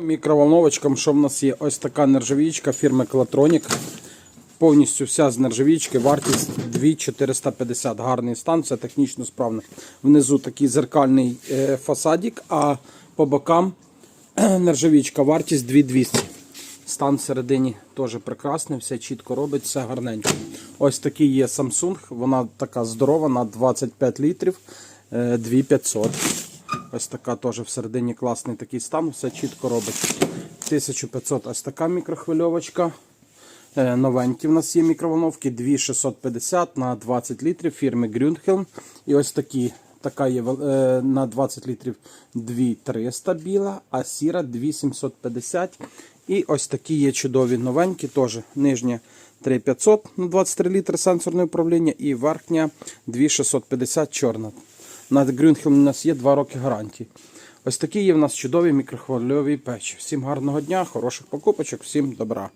Мікроволновочкам, що в нас є? Ось така нержавічка фірми Клатронік. Повністю вся з нержавічки, вартість 2450. Гарний стан, все технічно справне. Внизу такий зеркальний е, фасадік, а по бокам нержавічка, вартість 2200. Стан всередині теж прекрасний, все чітко робить, все гарненько. Ось такий є Samsung, вона така здорова, на 25 літрів, е, 2500. Ось така теж всередині класний такий стан, все чітко робить. 1500 ось така мікрохвильовочка. Е, Новенькі в нас є мікроволновки 2650 на 20 літрів фірми Grünhelm. І ось такі. Така є е, на 20 літрів 2300 біла, а сіра 2750. І ось такі є чудові новенькі, теж нижня 3500 на 23 літри сенсорне управління і верхня 2650 чорна. На Грюнхелм у нас є 2 роки гарантії. Ось такі є в нас чудові мікрохвильові печі. Всім гарного дня, хороших покупочок, всім добра.